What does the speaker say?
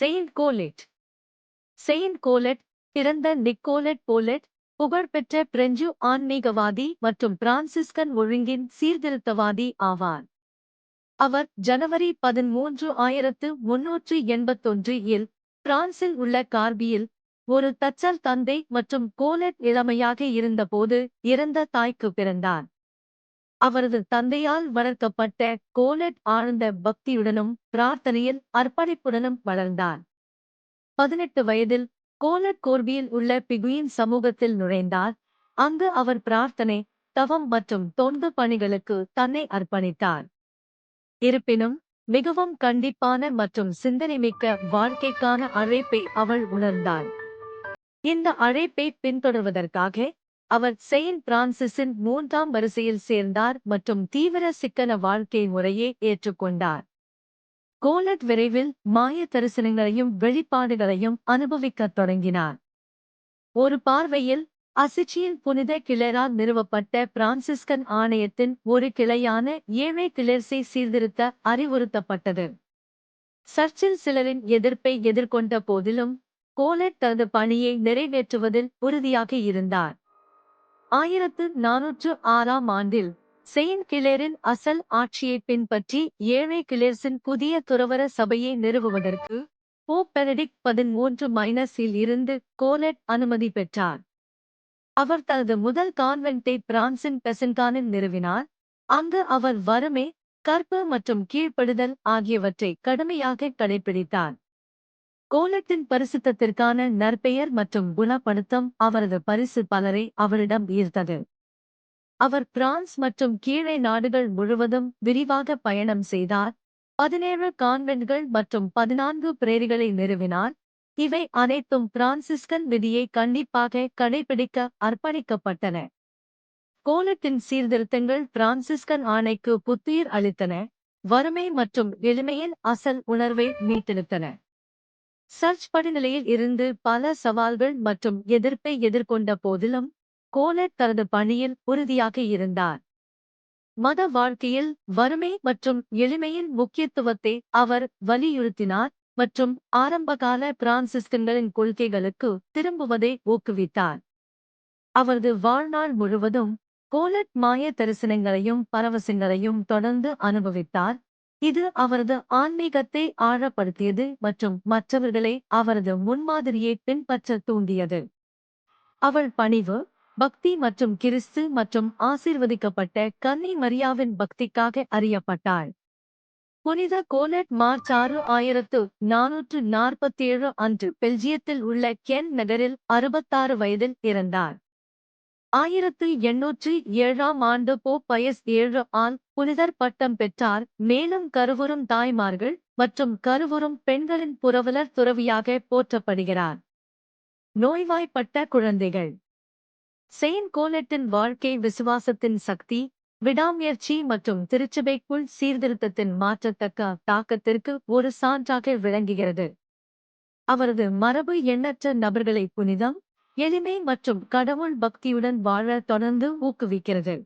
Saint Colette. Saint Colette பிறந்த நிக்கோலெட் போலெட் புகழ்பெற்ற French ஆன்மீகவாதி மற்றும் பிரான்சிஸ்கன் ஒழுங்கின் சீர்திருத்தவாதி ஆவார். அவர் ஜனவரி பதிமூன்று ஆயிரத்து முன்னூற்று எண்பத்தொன்று இல் பிரான்சில் உள்ள கார்பியில் ஒரு தச்சல் தந்தை மற்றும் கோலெட் இளமையாக இருந்தபோது இறந்த தாய்க்கு பிறந்தார். அவரது தந்தையால் வளர்க்கப்பட்ட கோலட் ஆழ்ந்த பக்தியுடனும் பிரார்த்தனையில் அர்ப்பணிப்புடனும் வளர்ந்தார். பதினெட்டு வயதில் கோலட் கோர்பியில் உள்ள பிகுயின் சமூகத்தில் நுழைந்தார். அங்கு அவர் பிரார்த்தனை தவம் மற்றும் தொண்டு பணிகளுக்கு தன்னை அர்ப்பணித்தார். இருப்பினும் மிகவும் கண்டிப்பான மற்றும் சிந்தனைமிக்க வாழ்க்கைக்கான அழைப்பை அவள் உணர்ந்தாள். இந்த அழைப்பை பின்தொடர்வதற்காக அவர் செயின்ட் பிரான்சிஸின் மூன்றாம் வரிசையில் சேர்ந்தார் மற்றும் தீவிர சிக்கன வாழ்க்கை முறையை ஏற்றுக்கொண்டார். கோலட் விரைவில் மாய தரிசனங்களையும் வெளிப்பாடுகளையும் அனுபவிக்கத் தொடங்கினார். ஒரு பார்வையில் அசிச்சியின் புனித கிளரால் நிறுவப்பட்ட பிரான்சிஸ்கன் ஆணையத்தின் ஒரு கிளையான ஏழை கிளர்ச்சி சீர்திருத்த அறிவுறுத்தப்பட்டது. சர்ச்சில் சிலரின் எதிர்ப்பை எதிர்கொண்ட போதிலும் கோலட் தனது பணியை நிறைவேற்றுவதில் உறுதியாக இருந்தார். ஆயிரத்து நானூற்று ஆறாம் ஆண்டில் செயின்ட் கிளேரின் அசல் ஆட்சியை பின்பற்றி ஏழை கிளேர்ஸின் புதிய துறவர சபையை நிறுவுவதற்கு போப் பெனடிக்ட் பதிமூன்று மைனஸில் இருந்து கோலெட் அனுமதி பெற்றார். அவர் தனது முதல் கான்வென்ட்டை பிரான்சின் பெசன்கானில் நிறுவினார். அங்கு அவர் வறுமை கற்பு மற்றும் கீழ்ப்படுதல் ஆகியவற்றை கடுமையாக கடைபிடித்தார் கோலத்தின் பரிசுத்தத்திற்கான நற்பெயர் மற்றும் குணப்படுத்தம் அவரது பரிசு பலரை அவரிடம் ஈர்த்தது. அவர் பிரான்ஸ் மற்றும் கீழே நாடுகள் முழுவதும் விரிவாக பயணம் செய்தார். பதினேழு கான்வென்ட்கள் மற்றும் பதினான்கு பிரேரிகளை நிறுவினார். இவை அனைத்தும் பிரான்சிஸ்கன் விதியை கண்டிப்பாக கடைபிடிக்க அர்ப்பணிக்கப்பட்டன. கோலத்தின் சீர்திருத்தங்கள் பிரான்சிஸ்கன் ஆணைக்கு புத்துயிர் அளித்தன. வறுமை மற்றும் எளிமையின் அசல் உணர்வை மீட்டெடுத்தன. சர்ச் படிநிலையில் இருந்து பல சவால்கள் மற்றும் எதிர்ப்பை எதிர்கொண்ட போதிலும் கோலட் தனது பணியில் உறுதியாக இருந்தார். மத வாழ்க்கையில் வறுமை மற்றும் எளிமையின் முக்கியத்துவத்தை அவர் வலியுறுத்தினார் மற்றும் ஆரம்பகால பிரான்சிஸ்கன்களின் கொள்கைகளுக்கு திரும்புவதை ஊக்குவித்தார். அவரது வாழ்நாள் முழுவதும் கோலட் மாய தரிசனங்களையும் பரவசங்களையும் தொடர்ந்து அனுபவித்தார். இது அவரது ஆன்மீகத்தை ஆழப்படுத்தியது மற்றும் மற்றவர்களை அவரது முன்மாதிரியை பின்பற்ற தூண்டியது. அவள் பணிவு பக்தி மற்றும் கிறிஸ்து மற்றும் ஆசீர்வதிக்கப்பட்ட கன்னி மரியாவின் பக்திக்காக அறியப்பட்டாள். புனித கோலட் மார்ச் ஆறு ஆயிரத்து நானூற்று நாற்பத்தேழு அன்று பெல்ஜியத்தில் உள்ள கென் நகரில் அறுபத்தாறு வயதில் இறந்தார். ஆயிரத்து எண்ணூற்று ஏழாம் ஆண்டு போப் பயஸ் ஏழு ஆல் புனிதர் பட்டம் பெற்றார். மேலும் கருவுறும் தாய்மார்கள் மற்றும் கருவுறும் பெண்களின் புரவலர் துறவியாக போற்றப்படுகிறார். நோய்வாய்ப்பட்ட குழந்தைகள். செயின்ட் கோலெட்டின் வாழ்க்கை விசுவாசத்தின் சக்தி விடாமுயற்சி மற்றும் திருச்சபைக்குள் சீர்திருத்தத்தின் மாற்றத்தக்க தாக்கத்திற்கு ஒரு சான்றாக விளங்குகிறது. அவரது மரபு எண்ணற்ற நபர்களை புனிதம் எளிமை மற்றும் கடவுள் பக்தியுடன் வாழ தொடர்ந்து ஊக்குவிக்கிறது.